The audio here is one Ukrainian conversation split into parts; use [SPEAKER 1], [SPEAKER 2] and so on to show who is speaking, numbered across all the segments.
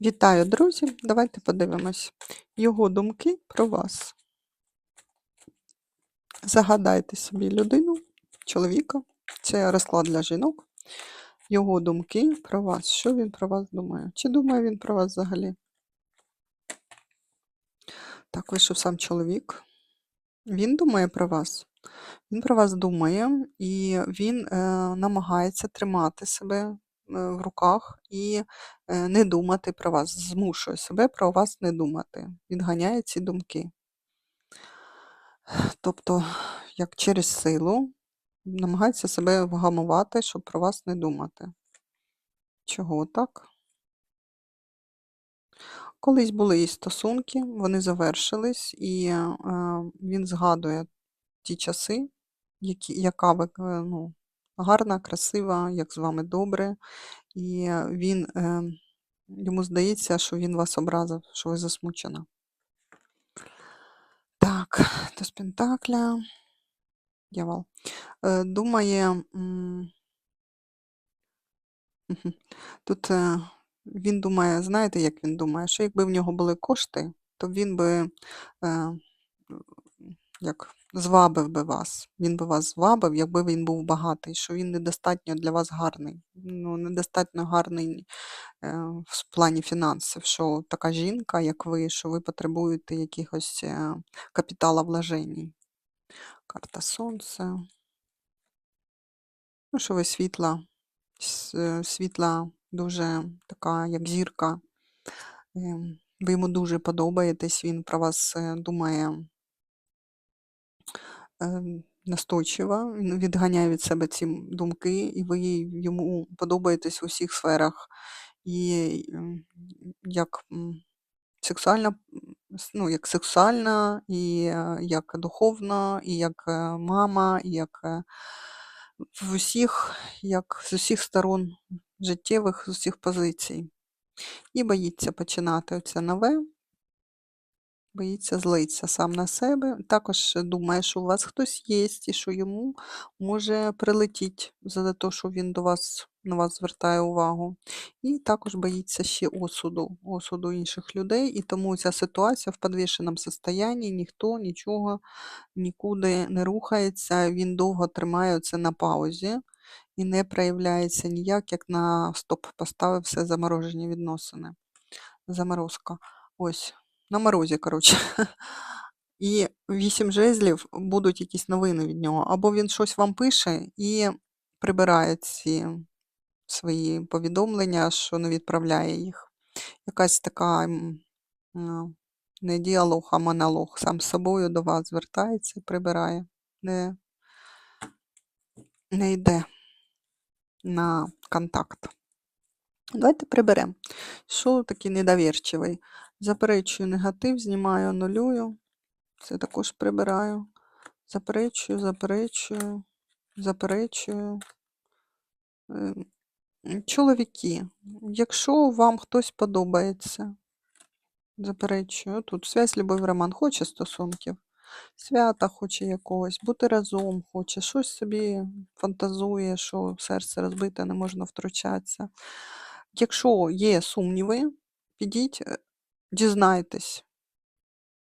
[SPEAKER 1] Вітаю, друзі! Давайте подивимось його думки про вас. Загадайте собі людину, чоловіка, це розклад для жінок. Його думки про вас. Що він про вас думає? Чи думає він про вас взагалі? Так, вийшов сам чоловік. Він думає про вас. Він про вас думає, і він е, намагається тримати себе в руках і е, не думати про вас, змушує себе про вас не думати. Відганяє ці думки. Тобто, як через силу, намагається себе вгамувати, щоб про вас не думати. Чого так? Колись були і стосунки, вони завершились, і е, він згадує ті часи, які, яка ви е, ну, гарна, красива, як з вами добре. І він, е, йому здається, що він вас образив, що ви засмучена. Так, до Пентакля. Дьявол. Е, думає, тут е, він думає, знаєте, як він думає, що якби в нього були кошти, то він би е, як звабив би вас. Він би вас звабив, якби він був багатий, що він недостатньо для вас гарний. Ну, недостатньо гарний е, в плані фінансів, що така жінка, як ви, що ви потребуєте якихось е, капіталовложень. Карта Сонця. Ну, що ви світла, е, світла, дуже така, як зірка. Ем, Ви йому дуже подобаєтесь, він про вас е, думає ем, настойчиво, він відганяє від себе ці думки, і ви йому подобаєтесь у всіх сферах. І ем, як сексуальна, ну, як сексуальна, і е, як духовна, і як е, мама, і як е, в усіх, як з усіх сторон життєвих, з усіх позицій. І боїться починати оце нове, боїться злитися сам на себе. Також думає, що у вас хтось є, і що йому може прилетіти за те, що він до вас на вас звертає увагу. І також боїться ще осуду, осуду інших людей. І тому ця ситуація в підвішеному стані, ніхто нічого нікуди не рухається, він довго тримає це на паузі і не проявляється ніяк, як на стоп поставив заморожені відносини. Заморозка. Ось, на морозі, коротше. І вісім жезлів будуть якісь новини від нього. Або він щось вам пише і прибирає ці свої повідомлення, що не відправляє їх. Якась така не діалог, а монолог. Сам з собою до вас звертається, прибирає. Не, не йде на контакт. Давайте приберемо. Що такий недовірчивий? Заперечую негатив, знімаю, анулюю. Це також прибираю. Заперечую, заперечую, заперечую. Ем, Чоловіки, якщо вам хтось подобається, заперечую, тут связь, любов, роман, хоче стосунків, свята хоче якогось, бути разом хоче, щось собі фантазує, що серце розбите, не можна втручатися. Якщо є сумніви, підіть, е, дізнайтесь.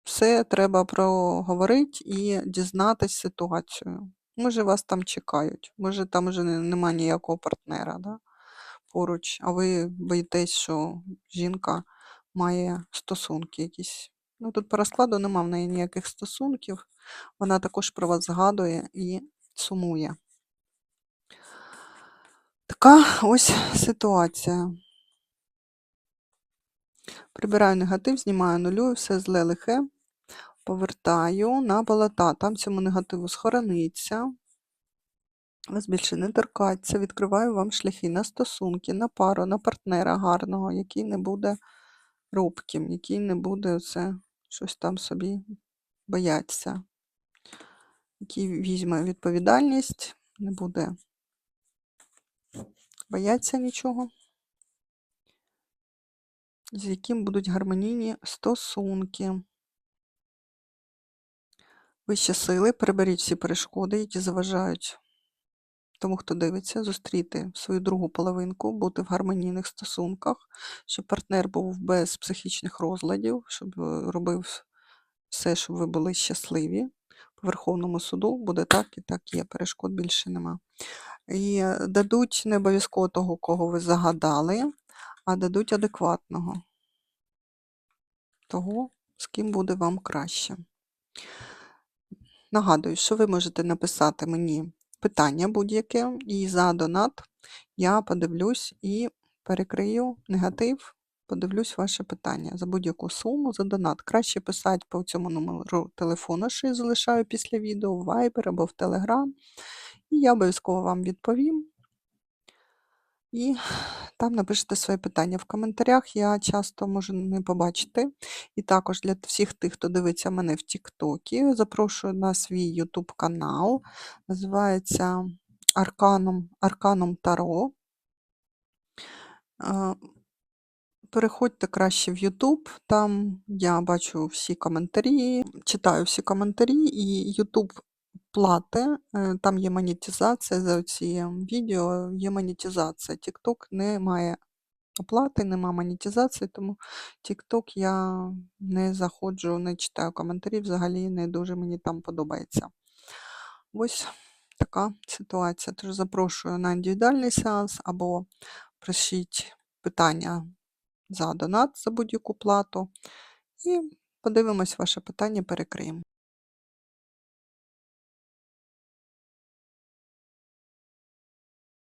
[SPEAKER 1] Все треба проговорити і дізнатись ситуацію. Може, вас там чекають, може, там вже не- нема ніякого партнера да, поруч, а ви боїтесь, що жінка має стосунки якісь. Ну, тут по розкладу нема в неї ніяких стосунків. Вона також про вас згадує і сумує. Така ось ситуація. Прибираю негатив, знімаю нулюю, все зле лихе. Повертаю на болота. Там цьому негативу схорониться. Вас більше не торкаться. Відкриваю вам шляхи на стосунки, на пару, на партнера гарного, який не буде робким, який не буде це щось там собі боятися, який візьме відповідальність, не буде боятися нічого, з яким будуть гармонійні стосунки. Вищі сили, переберіть всі перешкоди, які заважають тому, хто дивиться, зустріти свою другу половинку, бути в гармонійних стосунках, щоб партнер був без психічних розладів, щоб е, робив все, щоб ви були щасливі. По Верховному суду буде так і так є, перешкод більше нема. І е, дадуть не обов'язково того, кого ви загадали, а дадуть адекватного. Того, з ким буде вам краще. Нагадую, що ви можете написати мені питання будь-яке, і за донат я подивлюсь і перекрию негатив, подивлюсь ваше питання за будь-яку суму, за донат. Краще писати по цьому номеру телефону, що я залишаю після відео, в Viber або в Telegram. І я обов'язково вам відповім. І там напишете своє питання в коментарях. Я часто можу не побачити. І також для всіх тих, хто дивиться мене в Тіктокі, запрошую на свій YouTube канал. Називається Арканом, Арканом Таро. Переходьте краще в YouTube, там я бачу всі коментарі, читаю всі коментарі, і YouTube плати, е, там є монетизація за ці відео, є монетизація. TikTok не має оплати, нема монетизації, тому TikTok я не заходжу, не читаю коментарі, взагалі не дуже мені там подобається. Ось така ситуація. Тож запрошую на індивідуальний сеанс або пишіть питання за донат за будь-яку плату. І подивимось ваше питання, перекриємо.